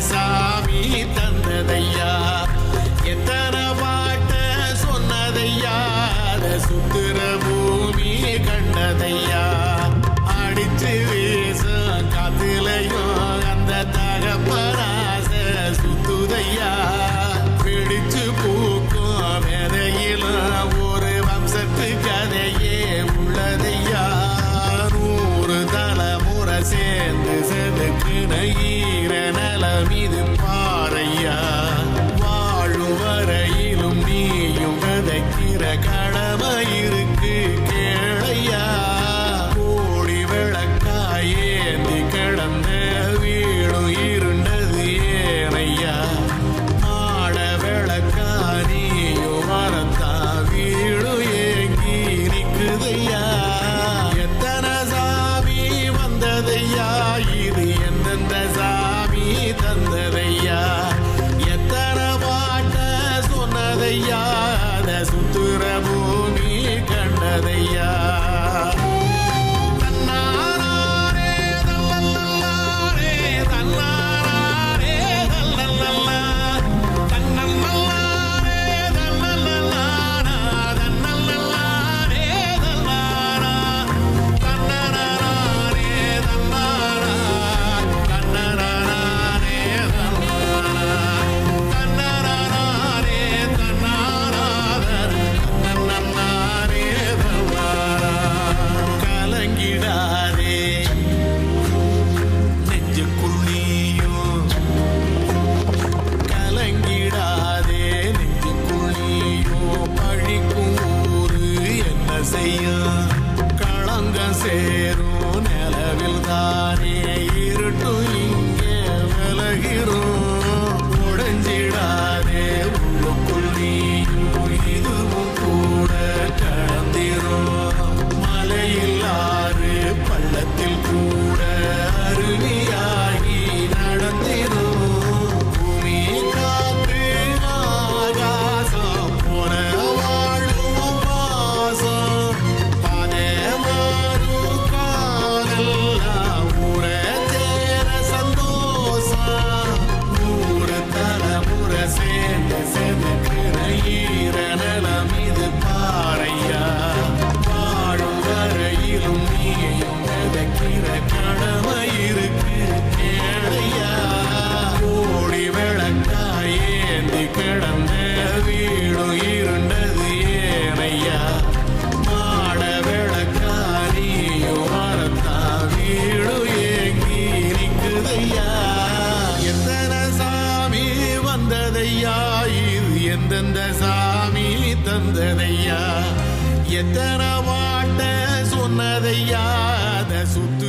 சாமி தந்ததையா? எத்தனை பாட்ட சொன்னதையா? அத சுத்துற பூமி கண்டதையா? அடிச்சு வீச காத்துலையும் அந்த தகப்பராச சுத்துதையா? பிடிச்சு பூக்கும் விதையிலும் ஒரு வம்சத்து கதையே உள்ளதையா? நூறு தலைமுறை சேர்ந்து ஈர நலம் பாறையா. வாழும் வரையிலும் நீயும் விதைக்கிற கடமை சொன்னதையா அத அருவியாகி நடந்திரும் பூமி காத்து ஆகாசம் போன வாழும் பாசம் பாதே மாறும் காலெல்லாம் ஊர சேர சந்தோஷம் நூறு தலைமுறை சேர்ந்து செதுக்குற ஈர நலம் இது பாறையா வாழும் வரையிலும் நீயும் விதைக்கிற சொன்னதையா? எத்தனை வாட்ட சொன்னதையா? சுத்த